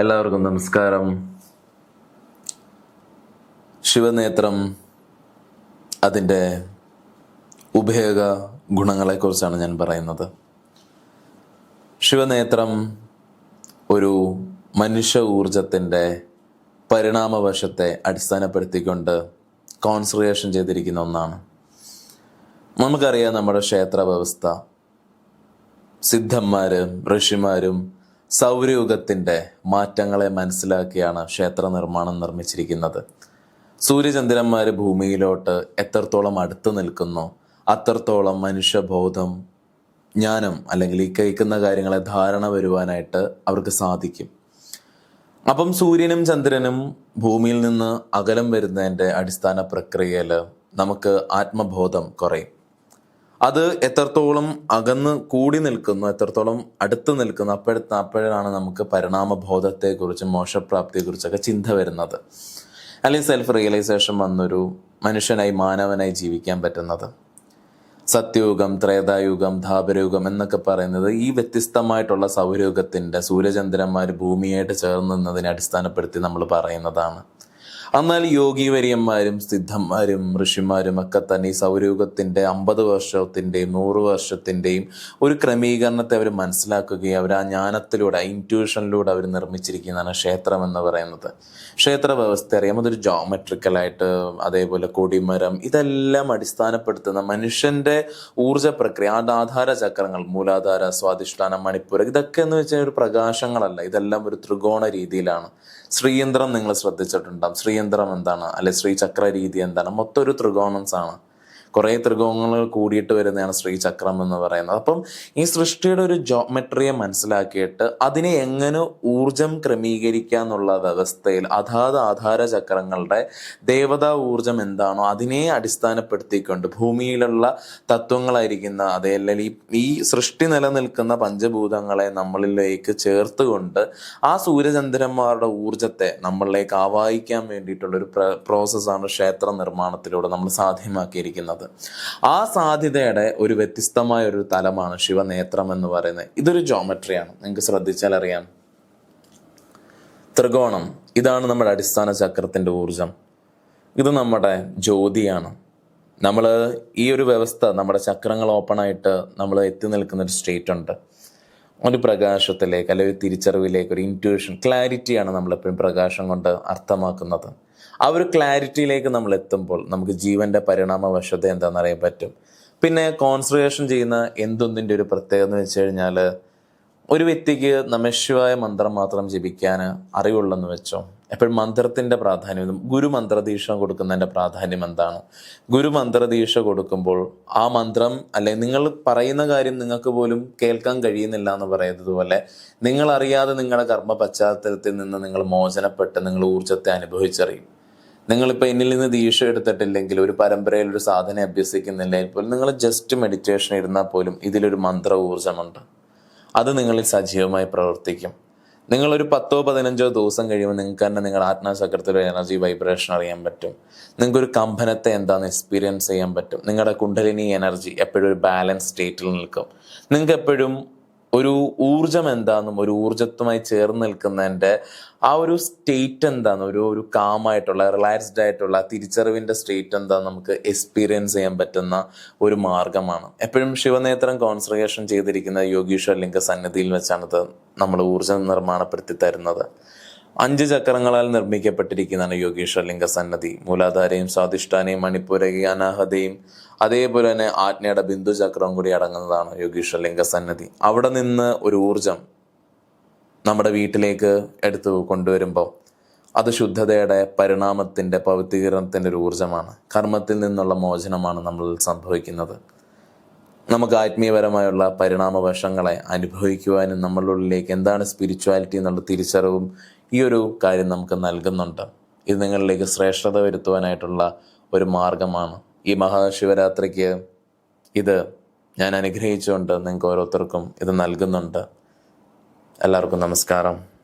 എല്ലാവർക്കും നമസ്കാരം. ശിവനേത്രം അതിന്റെ ഉപയോഗ ഗുണങ്ങളെക്കുറിച്ചാണ് ഞാൻ പറയുന്നത്. ശിവനേത്രം ഒരു മനുഷ്യ ഊർജത്തിന്റെ പരിണാമവശത്തെ അടിസ്ഥാനപ്പെടുത്തിക്കൊണ്ട് കോൺസെൻട്രേഷൻ ചെയ്തിരിക്കുന്ന ഒന്നാണ്. നമുക്കറിയാം നമ്മുടെ ക്ഷേത്ര വ്യവസ്ഥ സിദ്ധന്മാരും ഋഷിമാരും സൗരയുഗത്തിന്റെ മാറ്റങ്ങളെ മനസ്സിലാക്കിയാണ് ക്ഷേത്ര നിർമ്മാണം നിർമ്മിച്ചിരിക്കുന്നത്. സൂര്യചന്ദ്രന്മാർ ഭൂമിയിലോട്ട് എത്രത്തോളം അടുത്ത് നിൽക്കുന്നു അത്രത്തോളം മനുഷ്യബോധം ജ്ഞാനം അല്ലെങ്കിൽ ഈ കഴിക്കുന്ന കാര്യങ്ങളെ ധാരണ വരുവാനായിട്ട് അവർക്ക് സാധിക്കും. അപ്പം സൂര്യനും ചന്ദ്രനും ഭൂമിയിൽ നിന്ന് അകലം വരുന്നതിന്റെ അടിസ്ഥാന പ്രക്രിയയിൽ നമുക്ക് ആത്മബോധം കുറയും. അത് എത്രത്തോളം അകന്ന് കൂടി നിൽക്കുന്നു എത്രത്തോളം അടുത്ത് നിൽക്കുന്നു അപ്പോഴത്തെ അപ്പോഴാണ് നമുക്ക് പരിണാമബോധത്തെക്കുറിച്ചും മോശപ്രാപ്തിയെക്കുറിച്ചൊക്കെ ചിന്ത വരുന്നത്. അല്ലെങ്കിൽ സെൽഫ് റിയലൈസേഷൻ വന്നൊരു മനുഷ്യനായി മാനവനായി ജീവിക്കാൻ പറ്റുന്നത്. സത്യയുഗം ത്രേതായുഗം ധാപരയുഗം എന്നൊക്കെ പറയുന്നത് ഈ വ്യത്യസ്തമായിട്ടുള്ള സൗരയുഗത്തിന്റെ സൂര്യചന്ദ്രന്മാർ ഭൂമിയായിട്ട് ചേർന്ന് നിന്നതിനെ അടിസ്ഥാനപ്പെടുത്തി നമ്മൾ പറയുന്നതാണ്. എന്നാൽ യോഗീവര്യന്മാരും സിദ്ധന്മാരും ഋഷിമാരും ഒക്കെ തന്നെ ഈ സൗരയുഗത്തിന്റെ അമ്പത് വർഷത്തിന്റെയും നൂറ് വർഷത്തിന്റെയും ഒരു ക്രമീകരണത്തെ അവർ മനസ്സിലാക്കുകയും അവർ ആ ജ്ഞാനത്തിലൂടെ ഇന്റ്യൂഷനിലൂടെ അവർ നിർമ്മിച്ചിരിക്കുന്നതാണ് ക്ഷേത്രം എന്ന് പറയുന്നത്. ക്ഷേത്ര വ്യവസ്ഥ അറിയാം. അതൊരു ജോമെട്രിക്കലായിട്ട് അതേപോലെ കൊടിമരം ഇതെല്ലാം അടിസ്ഥാനപ്പെടുത്തുന്ന മനുഷ്യന്റെ ഊർജ പ്രക്രിയ ആധാര ചക്രങ്ങൾ മൂലാധാര സ്വാധിഷ്ഠാനം മണിപ്പൂർ ഇതൊക്കെ എന്ന് വെച്ചാൽ ഒരു പ്രകാശങ്ങളല്ല. ഇതെല്ലാം ഒരു ത്രികോണ രീതിയിലാണ്. ശ്രീയന്ത്രം നിങ്ങൾ ശ്രദ്ധിച്ചിട്ടുണ്ടാവും. ശ്രീയന്ത്രം എന്താണ് അല്ലെ ശ്രീചക്ര രീതി എന്താണ്? മൊത്തം ഒരു ത്രികോണംസ് ആണ് കുറേ ത്രികോണങ്ങൾ കൂടിയിട്ട് വരുന്നതാണ് ശ്രീചക്രം എന്ന് പറയുന്നത്. അപ്പം ഈ സൃഷ്ടിയുടെ ഒരു ജോമെട്രിയെ മനസ്സിലാക്കിയിട്ട് അതിനെ എങ്ങനെ ഊർജം ക്രമീകരിക്കുക എന്നുള്ള വ്യവസ്ഥയിൽ അതാത് ആധാര ചക്രങ്ങളുടെ ദേവതാ ഊർജം എന്താണോ അതിനെ അടിസ്ഥാനപ്പെടുത്തിക്കൊണ്ട് ഭൂമിയിലുള്ള തത്വങ്ങളായിരിക്കുന്ന അതേ അല്ലെങ്കിൽ ഈ സൃഷ്ടി നിലനിൽക്കുന്ന പഞ്ചഭൂതങ്ങളെ നമ്മളിലേക്ക് ചേർത്തുകൊണ്ട് ആ സൂര്യചന്ദ്രന്മാരുടെ ഊർജത്തെ നമ്മളിലേക്ക് ആവാഹിക്കാൻ വേണ്ടിയിട്ടുള്ള ഒരു പ്രോസസ്സാണ് ക്ഷേത്ര നിർമ്മാണത്തിലൂടെ നമ്മൾ സാധ്യമാക്കിയിരിക്കുന്നത്. ആ സാധ്യതയുടെ ഒരു വ്യത്യസ്തമായ ഒരു തലമാണ് ശിവനേത്രം എന്ന് പറയുന്നത്. ഇതൊരു ജോമെട്രിയാണ് നിങ്ങൾക്ക് ശ്രദ്ധിച്ചാൽ അറിയാം. ത്രികോണം. ഇതാണ് നമ്മുടെ അടിസ്ഥാന ചക്രത്തിന്റെ ഊർജം ഇത് നമ്മുടെ ജ്യോതിയാണ്. നമ്മൾ ഈ ഒരു വ്യവസ്ഥ നമ്മുടെ ചക്രങ്ങൾ ഓപ്പൺ ആയിട്ട് നമ്മൾ എത്തി നിൽക്കുന്ന ഒരു സ്റ്റേറ്റ് ഉണ്ട്. ഒരു പ്രകാശത്തിലേക്ക് അല്ലെങ്കിൽ തിരിച്ചറിവിലേക്ക് ഒരു ഇന്റ്യൂഷൻ ക്ലാരിറ്റിയാണ് നമ്മളെപ്പോഴും പ്രകാശം കൊണ്ട് അർത്ഥമാക്കുന്നത്. ആ ഒരു ക്ലാരിറ്റിയിലേക്ക് നമ്മൾ എത്തുമ്പോൾ നമുക്ക് ജീവന്റെ പരിണാമവശത എന്താണെന്ന് അറിയാൻ പറ്റും. പിന്നെ കോൺസെൻട്രേഷൻ ചെയ്യുന്ന എന്തൊന്നിന്റെ ഒരു പ്രത്യേകത എന്ന് വെച്ച് കഴിഞ്ഞാൽ ഒരു വ്യക്തിക്ക് നമശിവായ മന്ത്രം മാത്രം ജപിക്കാൻ അറിവുള്ളെന്ന് വെച്ചോ എപ്പോഴും മന്ത്രത്തിന്റെ പ്രാധാന്യം ഗുരു മന്ത്രദീക്ഷ കൊടുക്കുന്നതിന്റെ പ്രാധാന്യം എന്താണ്? ഗുരു മന്ത്രദീക്ഷ കൊടുക്കുമ്പോൾ ആ മന്ത്രം അല്ലെ നിങ്ങൾ പറയുന്ന കാര്യം നിങ്ങൾക്ക് പോലും കേൾക്കാൻ കഴിയുന്നില്ല എന്ന് പറയുന്നത് പോലെ നിങ്ങളറിയാതെ നിങ്ങളുടെ കർമ്മ പശ്ചാത്തലത്തിൽ നിന്ന് നിങ്ങൾ മോചനപ്പെട്ട് നിങ്ങൾ ഊർജത്തെ അനുഭവിച്ചറിയും. നിങ്ങളിപ്പോൾ എന്നിൽ നിന്ന് ദീക്ഷ എടുത്തിട്ടില്ലെങ്കിൽ ഒരു പരമ്പരയിൽ ഒരു സാധനം അഭ്യസിക്കുന്നില്ലെങ്കിൽ പോലും നിങ്ങൾ ജസ്റ്റ് മെഡിറ്റേഷൻ ഇരുന്നാൽ പോലും ഇതിലൊരു മന്ത്ര ഊർജമുണ്ട് അത് നിങ്ങളിൽ സജീവമായി പ്രവർത്തിക്കും. നിങ്ങളൊരു പത്തോ പതിനഞ്ചോ ദിവസം കഴിയുമ്പോൾ നിങ്ങൾക്ക് തന്നെ നിങ്ങളുടെ ആത്മാചക്രത്തിലെ എനർജി വൈബ്രേഷൻ അറിയാൻ പറ്റും. നിങ്ങൾക്കൊരു കമ്പനത്തെ എന്താണെന്ന് എക്സ്പീരിയൻസ് ചെയ്യാൻ പറ്റും. നിങ്ങളുടെ കുണ്ടലിനി എനർജി എപ്പോഴും ഒരു ബാലൻസ് സ്റ്റേറ്റിൽ നിൽക്കും. നിങ്ങൾക്ക് എപ്പോഴും ഒരു ഊർജം എന്താണെന്നും ഒരു ഊർജത്തുമായി ചേർന്ന് നിൽക്കുന്നതിന്റെ ആ ഒരു സ്റ്റേറ്റ് എന്താണ് ഒരു ഒരു കാമായിട്ടുള്ള റിലാക്സ്ഡ് ആയിട്ടുള്ള തിരിച്ചറിവിന്റെ സ്റ്റേറ്റ് എന്താന്ന് നമുക്ക് എക്സ്പീരിയൻസ് ചെയ്യാൻ പറ്റുന്ന ഒരു മാർഗമാണ്. എപ്പോഴും ശിവനേത്രം കോൺസെൻട്രേഷൻ ചെയ്തിരിക്കുന്ന യോഗീശ്വർ ലിംഗ സന്നിധിയിൽ വെച്ചാണിത് നമ്മൾ ഊർജം നിർമ്മാണപ്പെടുത്തി തരുന്നത്. അഞ്ച് ചക്രങ്ങളാൽ നിർമ്മിക്കപ്പെട്ടിരിക്കുന്നതാണ് യോഗീശ്വര ലിംഗ സന്നദ്ധി. മൂലാധാരയും സ്വാധിഷ്ഠാനയും മണിപ്പൂരകയും അനാഹതയും അതേപോലെ തന്നെ ആജ്ഞയുടെ ബിന്ദു ചക്രവും കൂടി അടങ്ങുന്നതാണ് യോഗീശ്വര ലിംഗ സന്നദ്ധി. അവിടെ നിന്ന് ഒരു ഊർജം നമ്മുടെ വീട്ടിലേക്ക് എടുത്തു കൊണ്ടുവരുമ്പോൾ അത് ശുദ്ധതയുടെ പരിണാമത്തിന്റെ പവിത്രീകരണത്തിന്റെ ഒരു ഊർജമാണ്. കർമ്മത്തിൽ നിന്നുള്ള മോചനമാണ് നമ്മളിൽ സംഭവിക്കുന്നത്. നമുക്ക് ആത്മീയപരമായുള്ള പരിണാമ വശങ്ങളെ അനുഭവിക്കുവാനും നമ്മളുടെ ഉള്ളിലേക്ക് എന്താണ് സ്പിരിച്വാലിറ്റി എന്നുള്ള തിരിച്ചറിവും ഈ ഒരു കാര്യം നമുക്ക് നൽകുന്നുണ്ട്. ഇത് നിങ്ങളിലേക്ക് ശ്രേഷ്ഠത വരുത്തുവാനായിട്ടുള്ള ഒരു മാർഗമാണ്. ഈ മഹാശിവരാത്രിക്ക് ഇത് ഞാൻ അനുഗ്രഹിച്ചുകൊണ്ട് നിങ്ങൾക്ക് ഓരോരുത്തർക്കും ഇത് നൽകുന്നുണ്ട്. എല്ലാവർക്കും നമസ്കാരം.